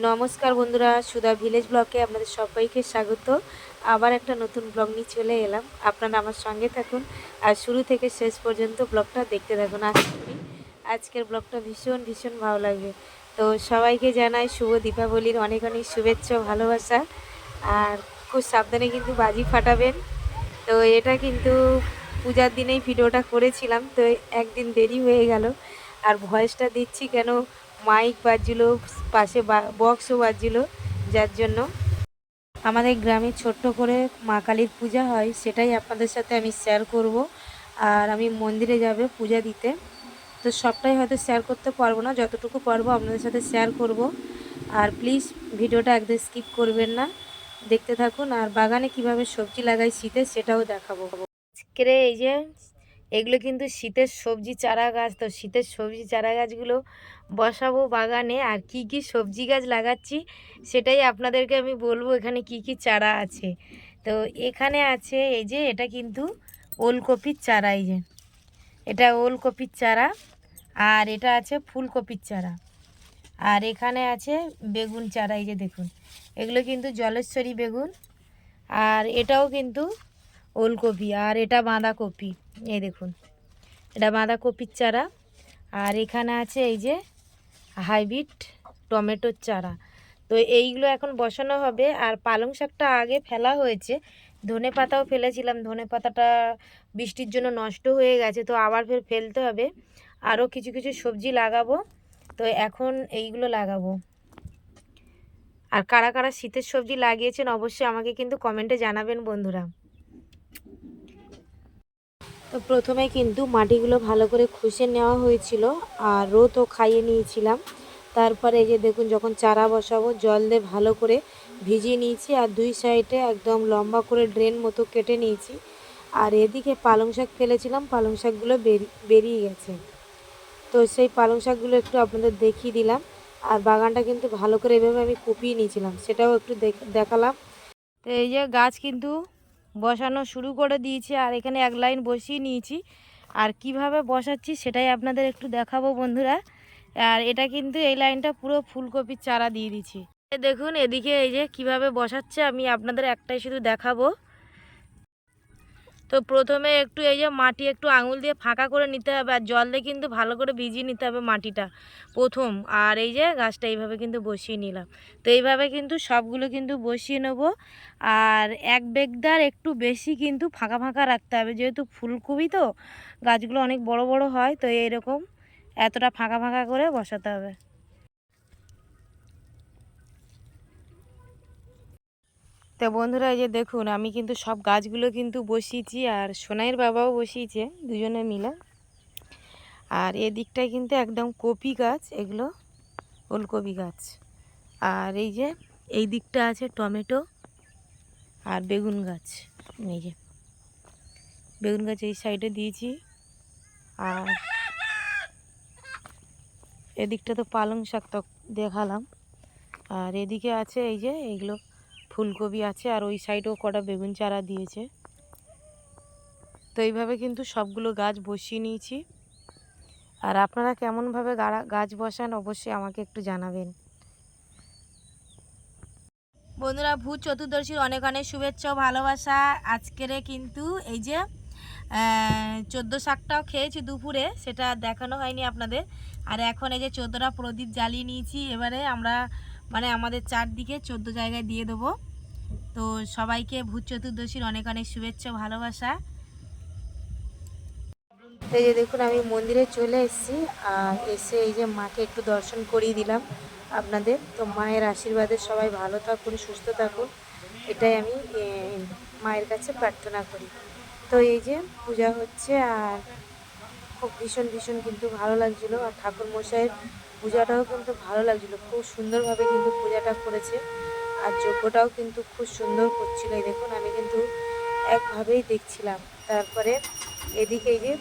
নমস্কার বন্ধুরা, সুধা ভিলেজ ব্লগে আপনাদের সবাইকে স্বাগত। আবার একটা নতুন ব্লগ নিয়ে চলে এলাম। আপনারা আমার সঙ্গে থাকুন আর শুরু থেকে শেষ পর্যন্ত ব্লগটা দেখতে থাকুন, আশা করি। আজকের ব্লগটা ভীষণ ভীষণ ভালো লাগবে। তো সবাইকে জানাই শুভ দীপাবলির অনেক অনেক শুভেচ্ছা, ভালোবাসা। আর খুব সাবধানে কিন্তু বাজি ফাটাবেন। তো এটা কিন্তু পূজার দিনেই ভিডিওটা করেছিলাম, তো একদিন দেরি হয়ে গেল। আর ভয়েসটা দিচ্ছি কেন মাইক বাজছিল পাশে বক্সও বাজছিল যার জন্য আমাদের গ্রামে ছোট্ট করে মা কালীর পূজা হয়, সেটাই আপনাদের সাথে আমি শেয়ার করব। আর আমি মন্দিরে যাবে পূজা দিতে। তো সবটাই হয়তো শেয়ার করতে পারব না, যতটুকু পারব আপনাদের সাথে শেয়ার করব। আর প্লিজ ভিডিওটা একদম স্কিপ করবেন না। দেখতে থাকুন, আর বাগানে কীভাবে সবজি লাগাই শীতে সেটাও দেখাবো। আজকের এই যে এগুলো কিন্তু শীতের সবজি চারা গাছ তো শীতের সবজি চারা গাছগুলো বসাবো বাগানে। আর কি কি সবজি গাছ লাগাচ্ছি সেটাই আপনাদেরকে আমি বলব এখানে কি কি চারা আছে। তো এখানে আছে এই যে এটা কিন্তু ওলকপির চারা, এই যে। এটা ওলকপির চারা আর এটা আছে ফুলকপির চারা। আর এখানে আছে বেগুন চারা, এই যে দেখুন। এগুলো কিন্তু জলেশ্বরী বেগুন। আর এটাও কিন্তু ওলকপি। আর এটা বাঁধাকপি। এই দেখুন, এটা বাঁধাকপির চারা। আর এখানে আছে এই যে হাইব্রিড টমেটোর চারা। তো এইগুলো এখন বসানো হবে। আর পালং শাকটা আগে ফেলা হয়েছে। ধনে পাতাও ফেলেছিলাম। ধনে পাতাটা বৃষ্টির জন্য নষ্ট হয়ে গেছে, তো আবার ফের ফেলতে হবে। আরও কিছু কিছু সবজি লাগাবো। তো এখন এইগুলো লাগাবো। আর কারা কারা শীতের সবজি লাগিয়েছেন অবশ্যই আমাকে কিন্তু কমেন্টে জানাবেন বন্ধুরা। তো প্রথমে কিন্তু মাটিগুলো ভালো করে খুশে নেওয়া হয়েছিল আর রোদও খাইয়ে নিয়েছিলাম। তারপরে এই যে দেখুন, যখন চারা বসাবো, জল দিয়ে ভালো করে ভিজিয়ে নিয়েছি আর দুই সাইডে একদম লম্বা করে ড্রেন মতো কেটে নিয়েছি। আর এদিকে পালং শাক ফেলেছিলাম, পালং শাকগুলো বেরিয়ে গেছে। তো সেই পালং শাকগুলো একটু আপনাদের দেখিয়ে দিলাম। আর বাগানটা কিন্তু ভালো করে এভাবে আমি কুপিয়ে নিয়েছিলাম, সেটাও একটু দেখালাম। তো এই যে গাছ কিন্তু বসানো শুরু করে দিয়েছি আর এখানে এক লাইন বসিয়ে নিয়েছি। আর কীভাবে বসাচ্ছি সেটাই আপনাদের একটু দেখাবো বন্ধুরা। আর এটা কিন্তু এই লাইনটা পুরো ফুলকপির চারা দিয়ে দিচ্ছি দেখুন, এদিকে এই যে কীভাবে বসাচ্ছে আমি আপনাদের একটাই শুধু দেখাবো। তো প্রথমে একটু এই যে মাটি একটু আঙুল দিয়ে ফাঁকা করে নিতে হবে আর জল দিয়ে কিন্তু ভালো করে ভিজিয়ে নিতে হবে মাটিটা প্রথম। আর এই যে গাছটা এইভাবে কিন্তু বসিয়ে নিলাম। তো এইভাবে কিন্তু সবগুলো কিন্তু বসিয়ে নেব। আর এক বেগদার একটু বেশি কিন্তু ফাঁকা ফাঁকা রাখতে হবে। যেহেতু ফুলকপি তো, গাছগুলো অনেক বড় বড় হয়, তো এইরকম এতটা ফাঁকা ফাঁকা করে বসাতে হবে। তো বন্ধুরা এই যে দেখুন, আমি কিন্তু সব গাছগুলো কিন্তু বসিয়েছি আর সোনাইয়ের বাবাও বসিয়েছে, দুজনে মিলে। আর এদিকটায় কিন্তু একদম কপি গাছ, এগুলো ওলকপি গাছ। আর এই যে এই দিকটা আছে টমেটো আর বেগুন গাছ, এই যে। বেগুন গাছ এই সাইডে দিয়েছি। আর এদিকটা তো পালং শাক তো দেখালাম। আর এদিকে আছে এই যে এইগুলো ফুলকপি আছে আর ওই সাইডেও কটা বেগুন চারা দিয়েছে। তো এইভাবে কিন্তু সবগুলো গাছ বসিয়ে নিয়েছি। আর আপনারা কেমনভাবে গাছ বসান অবশ্যই আমাকে একটু জানাবেন। বন্ধুরা, ভূত চতুর্দশীর অনেক অনেক শুভেচ্ছা ভালোবাসা। আজকেরে কিন্তু এই যে চোদ্দ শাকটাও খেয়েছি দুপুরে, সেটা দেখানো হয়নি আপনাদের। আর এখন এই যে চোদ্দোটা প্রদীপ জ্বালিয়ে নিয়েছি, এবারে আমরা মানে আমাদের চারদিকে চোদ্দ জায়গায় দিয়ে দেবো। তো সবাইকে ভূত চতুর্দশীর অনেক অনেক শুভেচ্ছা, ভালোবাসা। এই যে দেখুন, আমি মন্দিরে চলে এসেছি, আর এসে এই যে মাকে একটু দর্শন করিয়ে দিলাম আপনাদের। তো মায়ের আশীর্বাদে সবাই ভালো থাকুন, সুস্থ থাকুন। এটাই আমি মায়ের কাছে প্রার্থনা করি। তো এই যে পূজা হচ্ছে, আর খুব ভীষণ ভীষণ কিন্তু ভালো লাগছিল। আর ঠাকুর মশাইয়ের পূজাটাও কিন্তু ভালো লাগছিল। খুব সুন্দরভাবে কিন্তু পূজাটা করেছে। আর যজ্ঞটাও কিন্তু খুব সুন্দর করছিল। এই দেখুন, আমি কিন্তু একভাবেই দেখছিলাম। তারপরে এদিকে যে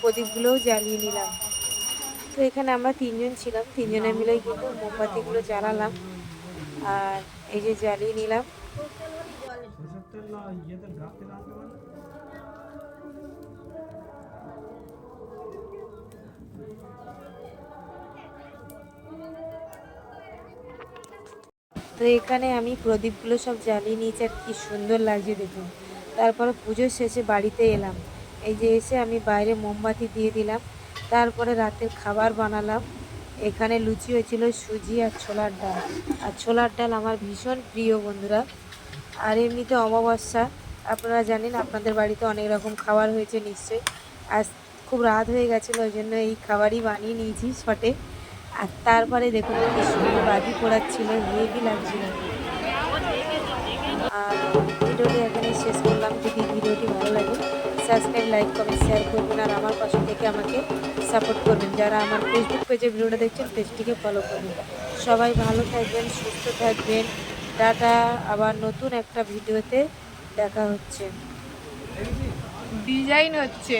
প্রদীপগুলোও জ্বালিয়ে নিলাম। তো এখানে আমরা তিনজন ছিলাম। তিনজনে মিলে কিন্তু মোমবাতিগুলো জ্বালালাম। আর এই যে জ্বালিয়ে নিলাম। তো এখানে আমি প্রদীপগুলো সব জ্বালিয়ে নিয়েছি, আর কি সুন্দর লাগছে দেখুন। তারপরে পুজোর শেষে বাড়িতে এলাম। এই যে এসে আমি বাইরে মোমবাতি দিয়ে দিলাম, তারপরে রাতের খাবার বানালাম। এখানে লুচি হয়েছিল, সুজি আর ছোলার ডাল। আর ছোলার ডাল আমার ভীষণ প্রিয় বন্ধুরা। আর এমনিতে অমাবস্যা, আপনারা জানেন, আপনাদের বাড়িতে অনেক রকম খাবার হয়েছে নিশ্চয়ই। আজ খুব রাত হয়ে গেছিল, ওই জন্য এই খাবারই বানিয়ে নিয়েছি শটে। আর তারপরে দেখুন কি সুন্দর বাজি পোড়াচ্ছিল, হেভি লাগছিল। আর ভিডিওটি এখানে শেষ করলাম। যদি ভিডিওটি ভালো লাগে সাবস্ক্রাইব লাইক কমেন্ট শেয়ার করবেন আর আমার পাশে থেকে আমাকে সাপোর্ট করবেন। যারা আমার ফেসবুক পেজে ভিডিওটা দেখছেন পেজটিকে ফলো করবেন। সবাই ভালো থাকবেন, সুস্থ থাকবেন। টাটা, আবার নতুন একটা ভিডিওতে দেখা হচ্ছে। ডিজাইন হচ্ছে।